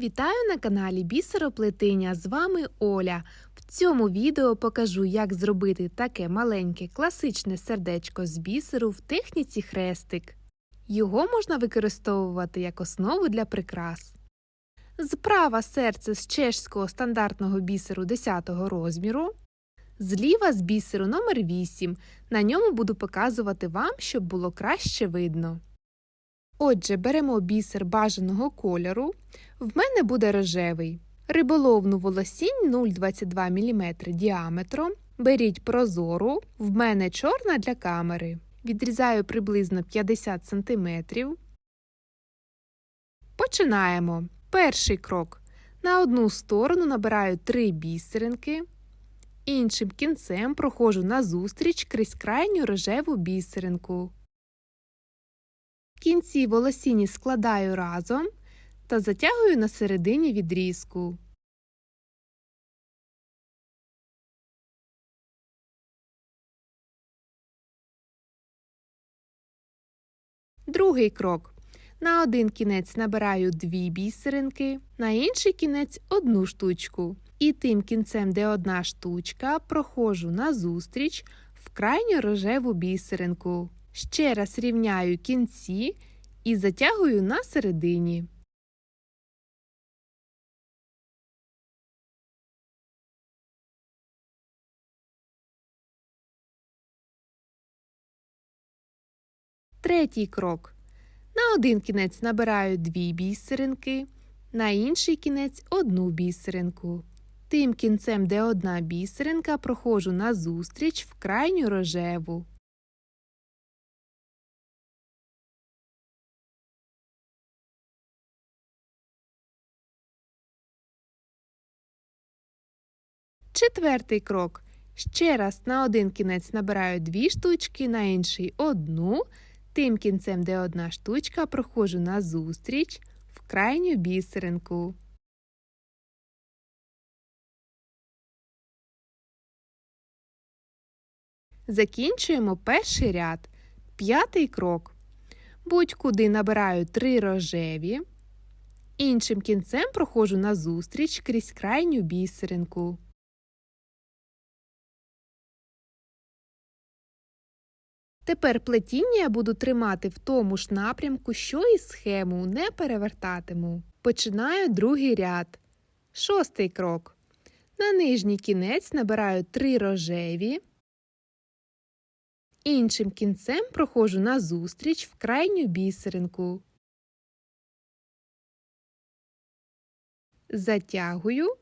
Вітаю на каналі Бісероплетиня. З вами Оля. В цьому відео покажу, як зробити таке маленьке класичне сердечко з бісеру в техніці хрестик. Його можна використовувати як основу для прикрас. Справа серце з чешського стандартного бісеру 10 розміру. Зліва з бісеру номер 8 На ньому буду показувати вам, щоб було краще видно. Отже, беремо бісер бажаного кольору. В мене буде рожевий. Риболовну волосінь 0,22 мм діаметром. Беріть прозору, в мене чорна для камери. Відрізаю приблизно 50 см. Починаємо. Перший крок. На одну сторону набираю 3 бісеринки. Іншим кінцем проходжу назустріч крізь крайню рожеву бісеринку. Кінці волосіні складаю разом та затягую на середині відрізку. Другий крок. На один кінець набираю дві бісеринки, на інший кінець одну штучку. І тим кінцем, де одна штучка, проходжу назустріч в крайню рожеву бісеринку. Ще раз рівняю кінці і затягую на середині. Третій крок. На один кінець набираю дві бісеринки, на інший кінець одну бісеринку. Тим кінцем, де одна бісеринка, проходжу назустріч в крайню рожеву. Четвертий крок. Ще раз на один кінець набираю дві штучки, на інший одну. Тим кінцем, де одна штучка, проходжу назустріч в крайню бісеринку. Закінчуємо перший ряд. П'ятий крок. Будь-куди набираю три рожеві. Іншим кінцем проходжу назустріч крізь крайню бісеринку. Тепер плетіння я буду тримати в тому ж напрямку, що і схему, не перевертатиму. Починаю другий ряд. Шостий крок. На нижній кінець набираю три рожеві. Іншим кінцем проходжу назустріч в крайню бісеринку. Затягую.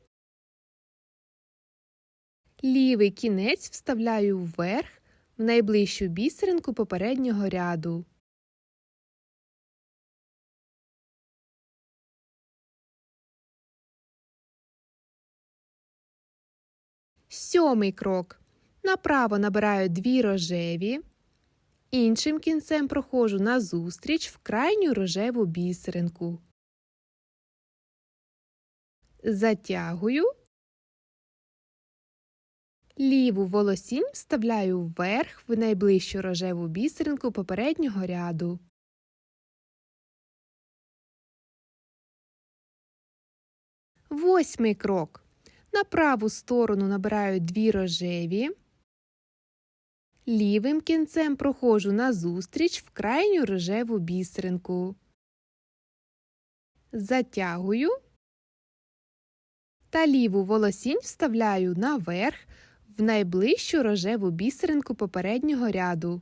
Лівий кінець вставляю вверх в найближчу бісеринку попереднього ряду. Сьомий крок. Направо набираю дві рожеві. Іншим кінцем проходжу назустріч в крайню рожеву бісеринку. Затягую. Ліву волосінь вставляю вверх в найближчу рожеву бісеринку попереднього ряду. Восьмий крок. На праву сторону набираю дві рожеві. Лівим кінцем проходжу назустріч в крайню рожеву бісеринку. Затягую та ліву волосінь вставляю наверх в найближчу рожеву бісеринку попереднього ряду.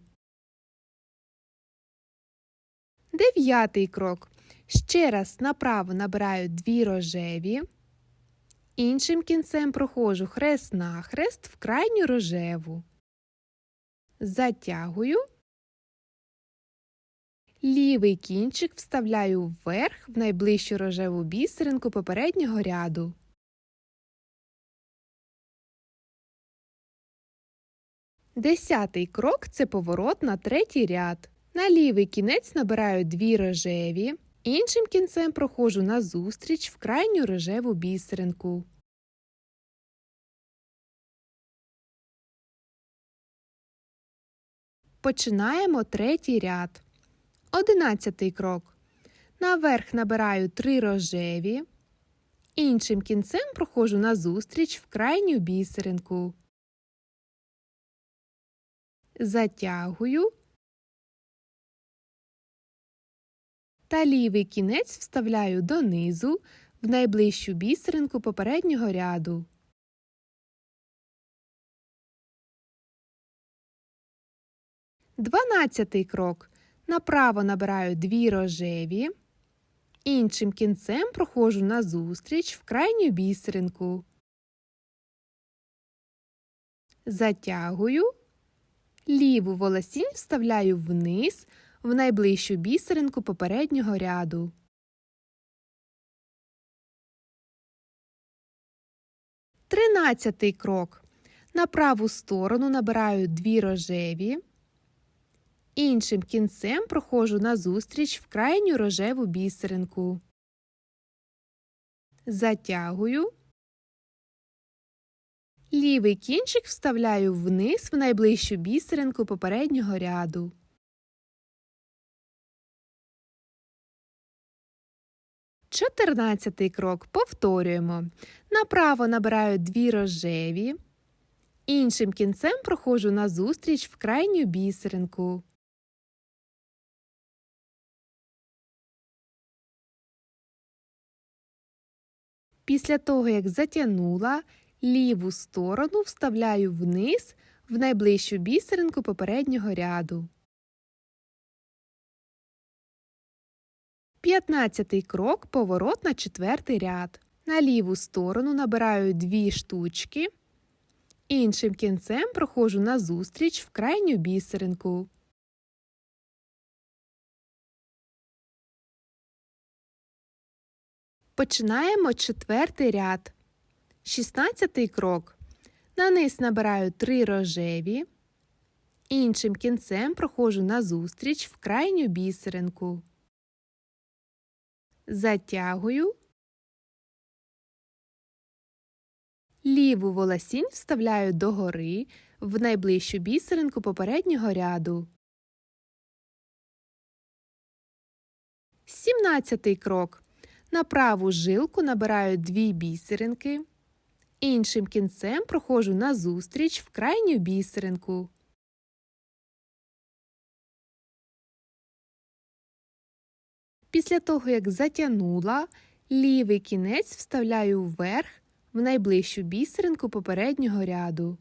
Дев'ятий крок. Ще раз направо набираю дві рожеві. Іншим кінцем проходжу хрест нахрест в крайню рожеву. Затягую. Лівий кінчик вставляю вверх в найближчу рожеву бісеринку попереднього ряду. Десятий крок це поворот на третій ряд. На лівий кінець набираю дві рожеві, іншим кінцем проходжу назустріч в крайню рожеву бісеринку. Починаємо третій ряд. Одинадцятий крок. Наверх набираю три рожеві, Іншим кінцем проходжу назустріч в крайню бісеринку. Затягую та лівий кінець вставляю донизу в найближчу бісеринку попереднього ряду. Дванадцятий крок. Направо набираю дві рожеві. Іншим кінцем проходжу назустріч в крайню бісеринку. Затягую. Ліву волосінь вставляю вниз в найближчу бісеринку попереднього ряду. Тринадцятий крок. На праву сторону набираю дві рожеві. Іншим кінцем проходжу назустріч в крайню рожеву бісеринку. Затягую. Лівий кінчик вставляю вниз в найближчу бісеринку попереднього ряду. Чотирнадцятий крок повторюємо. Направо набираю дві рожеві. Іншим кінцем проходжу назустріч в крайню бісеринку. Після того, як затягнула, ліву сторону вставляю вниз в найближчу бісеринку попереднього ряду. П'ятнадцятий крок поворот на четвертий ряд. На ліву сторону набираю дві штучки. Іншим кінцем проходжу назустріч в крайню бісеринку. Починаємо четвертий ряд. Шістнадцятий крок. На низ набираю три рожеві. Іншим кінцем проходжу назустріч в крайню бісеринку. Затягую. Ліву волосінь вставляю догори в найближчу бісеринку попереднього ряду. Сімнадцятий крок. На праву жилку набираю дві бісеринки. Іншим кінцем проходжу назустріч в крайню бісеринку. Після того, як затягнула, лівий кінець вставляю вверх в найближчу бісеринку попереднього ряду.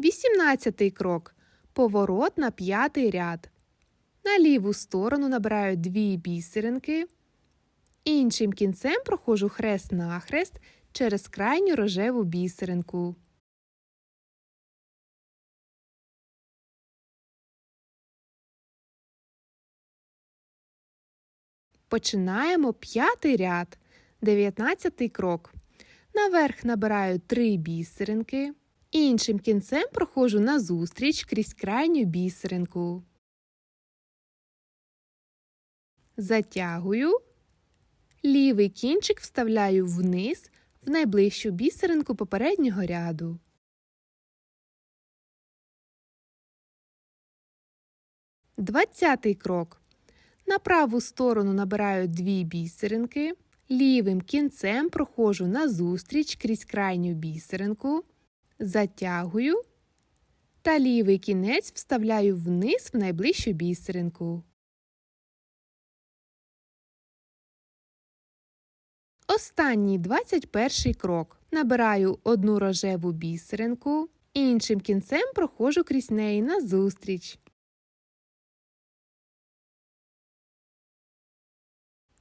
Вісімнадцятий крок. Поворот на п'ятий ряд. На ліву сторону набираю дві бісеринки. Іншим кінцем проходжу хрест-нахрест через крайню рожеву бісеринку. Починаємо п'ятий ряд, дев'ятнадцятий крок. Наверх набираю три бісеринки. Іншим кінцем проходжу назустріч крізь крайню бісеринку. Затягую. Лівий кінчик вставляю вниз в найближчу бісеринку попереднього ряду. Двадцятий крок. На праву сторону набираю дві бісеринки. Лівим кінцем проходжу назустріч крізь крайню бісеринку. Затягую. Та лівий кінець вставляю вниз в найближчу бісеринку. Останній 21 крок. Набираю одну рожеву бісеринку, іншим кінцем проходжу крізь неї назустріч.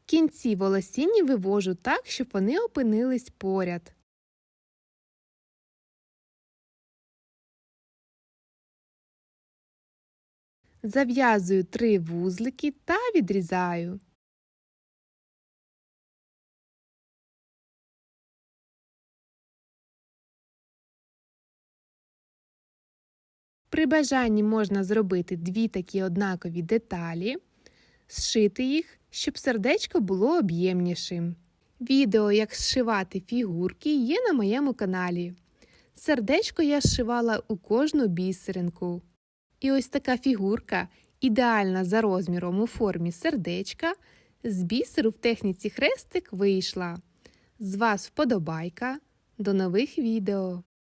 Кінці волосінні вивожу так, щоб вони опинились поряд. Зав'язую три вузлики та відрізаю. При бажанні можна зробити дві такі однакові деталі, зшити їх, щоб сердечко було об'ємнішим. Відео, як зшивати фігурки, є на моєму каналі. Сердечко я зшивала у кожну бісеринку. І ось така фігурка, ідеальна за розміром у формі сердечка, З бісеру в техніці хрестик вийшла. З вас вподобайка. До нових відео!